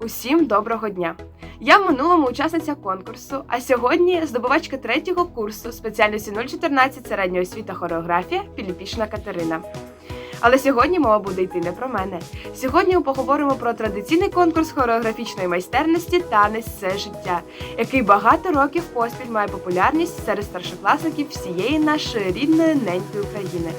Усім доброго дня! Я в минулому учасниця конкурсу, а сьогодні здобувачка третього курсу спеціальності 014 середня освіта хореографія Піліпішна Катерина. Але сьогодні мова буде йти не про мене. Сьогодні ми поговоримо про традиційний конкурс хореографічної майстерності Танець це життя, який багато років поспіль має популярність серед старшокласників всієї нашої рідної неньки України.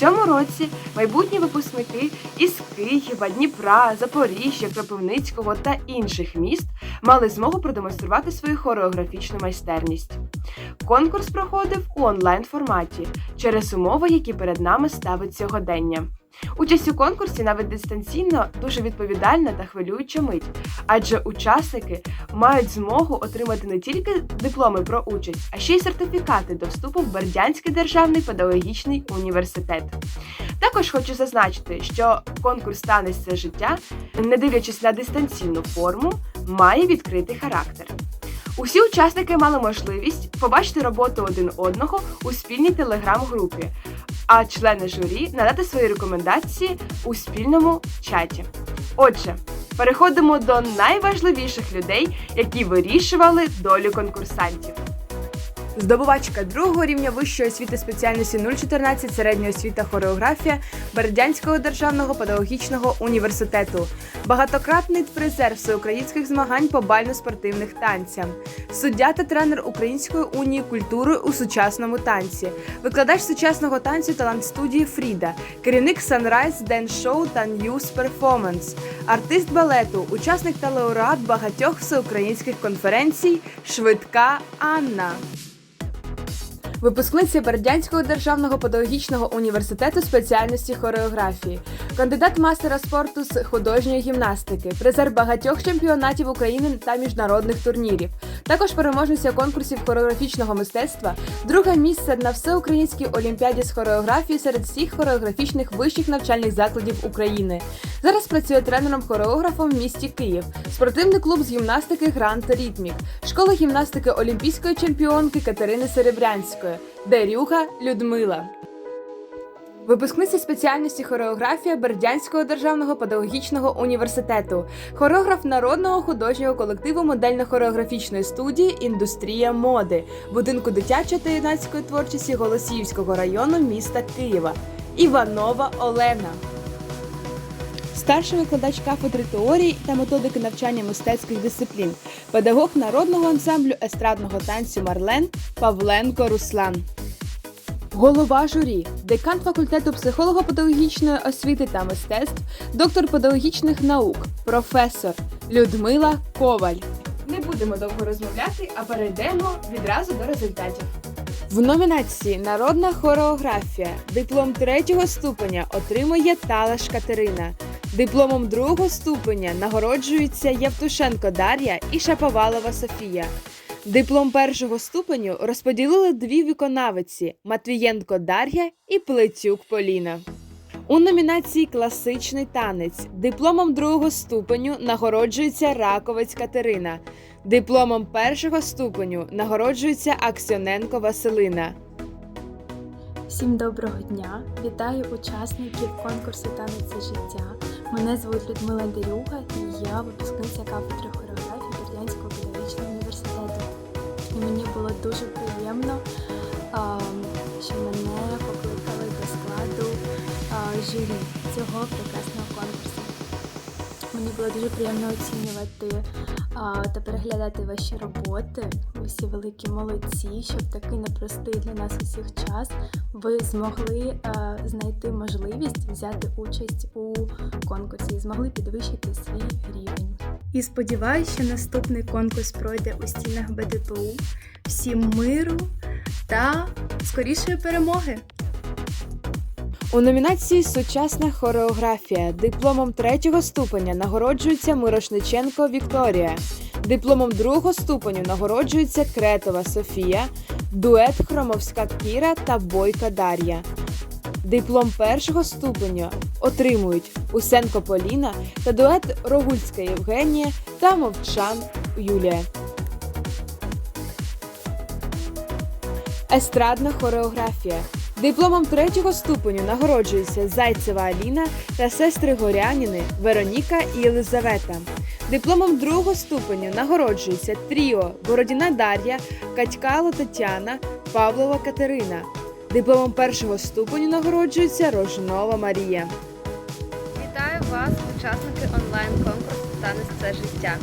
Цьому році майбутні випускники із Києва, Дніпра, Запоріжжя, Кропивницького та інших міст мали змогу продемонструвати свою хореографічну майстерність. Конкурс проходив у онлайн форматі через умови, які перед нами ставить сьогодення. Участь у конкурсі навіть дистанційно дуже відповідальна та хвилююча мить, адже учасники мають змогу отримати не тільки дипломи про участь, а ще й сертифікати до вступу в Бердянський державний педагогічний університет. Також хочу зазначити, що конкурс Танець це життя, не дивлячись на дистанційну форму, має відкритий характер. Усі учасники мали можливість побачити роботу один одного у спільній телеграм-групі, а члени журі надати свої рекомендації у спільному чаті. Отже, переходимо до найважливіших людей, які вирішували долю конкурсантів. Здобувачка другого рівня вищої освіти спеціальності 014 середня освіта хореографія Бердянського державного педагогічного університету, багатократний призер всеукраїнських змагань по бально-спортивних танцям, суддя та тренер Української унії культури у сучасному танці, викладач сучасного танцю талант студії Фріда, керівник Sunrise Dance Show та News Performance, артист балету, учасник та лауреат багатьох всеукраїнських конференцій Швидка Анна. Випускниця Бердянського державного педагогічного університету спеціальності хореографії, кандидат мастера спорту з художньої гімнастики, призер багатьох чемпіонатів України та міжнародних турнірів. Також переможниця конкурсів хореографічного мистецтва, друге місце на всеукраїнській олімпіаді з хореографії серед всіх хореографічних вищих навчальних закладів України. Зараз працює тренером-хореографом в місті Київ, спортивний клуб з гімнастики Грант Рітмік, школа гімнастики олімпійської чемпіонки Катерини Серебрянської, Дерюга Людмила. Випускниця спеціальності хореографія Бердянського державного педагогічного університету, хореограф народного художнього колективу модельно-хореографічної студії Індустрія моди, будинку дитячої та юнацької творчості Голосіївського району міста Києва. Іванова Олена. Старший викладач кафедри теорії та методики навчання мистецьких дисциплін, педагог народного ансамблю естрадного танцю Марлен Павленко Руслан. Голова журі, декан факультету психолого-педагогічної освіти та мистецтв, доктор педагогічних наук, професор Людмила Коваль. Не будемо довго розмовляти, а перейдемо відразу до результатів. В номінації Народна хореографія диплом третього ступеня отримує Талаш Катерина. Дипломом другого ступеня нагороджуються Євтушенко Дар'я і Шаповалова Софія. Диплом першого ступеню розподілили дві виконавиці Матвієнко Дар'я і Плетюк Поліна. У номінації Класичний танець дипломом другого ступеню нагороджується Раковець Катерина. Дипломом першого ступеню нагороджується Аксьоненко Василина. Всім доброго дня! Вітаю учасників конкурсу Танець життя. Мене звуть Людмила Дерюга і я випускниця кафедри хореографії Бердянського педагогічного університету. І мені було дуже приємно, що мене покликали до складу журі цього прекрасного конкурсу. Мені було дуже приємно оцінювати та переглядати ваші роботи. Ви всі великі молодці, щоб такий непростий для нас усіх час ви змогли а, знайти можливість взяти участь у конкурсі і змогли підвищити свій рівень. І сподіваюся, що наступний конкурс пройде у стінах БДПУ. Всім миру та скорішої перемоги! У номінації Сучасна хореографія дипломом третього ступеня нагороджується Мирошниченко Вікторія. Дипломом другого ступеню нагороджується Кретова Софія, дует Хромовська Кіра та Бойка Дар'я. Диплом першого ступеня отримують Усенко Поліна та дует Рогульська Євгенія та Мовчан Юлія. Естрадна хореографія. Дипломом третього ступеню нагороджується Зайцева Аліна та сестри Горяніни Вероніка і Єлизавета. Дипломом другого ступеню нагороджується Тріо Бородіна Дар'я, Катькало Тетяна, Павлова Катерина. Дипломом першого ступеню нагороджується Рожнова Марія. Вітаю вас, учасники онлайн-конкурсу Танець це життя.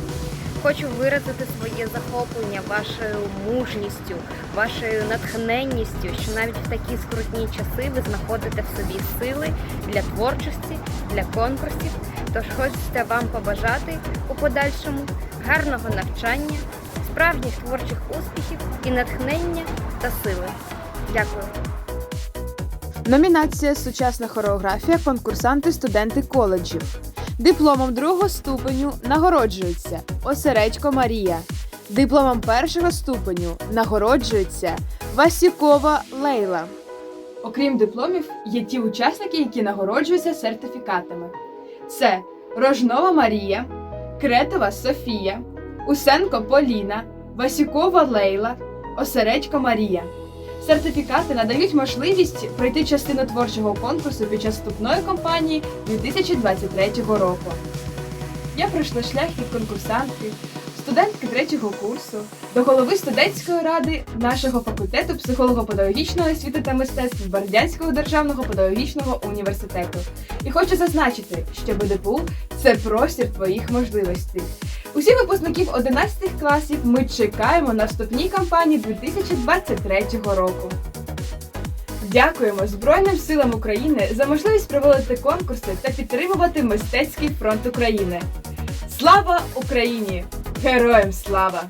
Хочу виразити своє захоплення вашою мужністю, вашою натхненністю, що навіть в такі скрутні часи ви знаходите в собі сили для творчості, для конкурсів. Тож хочеться вам побажати у подальшому гарного навчання, справжніх творчих успіхів і натхнення та сили. Дякую. Номінація Сучасна хореографія конкурсанти студенти коледжів. Дипломом другого ступеню нагороджується Осередько Марія. Дипломом першого ступеню нагороджується Васюкова Лейла. Окрім дипломів, є ті учасники, які нагороджуються сертифікатами. Це Рожнова Марія, Кретова Софія, Усенко Поліна, Васюкова Лейла, Осередько Марія. Сертифікати надають можливість пройти частину творчого конкурсу під час вступної кампанії 2023 року. Я пройшла шлях від конкурсантки, студентки третього курсу до голови студентської ради нашого факультету психолого-педагогічної освіти та мистецтв Бердянського державного педагогічного університету. І хочу зазначити, що БДПУ це простір твоїх можливостей. Усіх випускників 11 класів ми чекаємо на вступній кампанії 2023 року. Дякуємо Збройним силам України за можливість проводити конкурси та підтримувати мистецький фронт України. Слава Україні! Героям слава!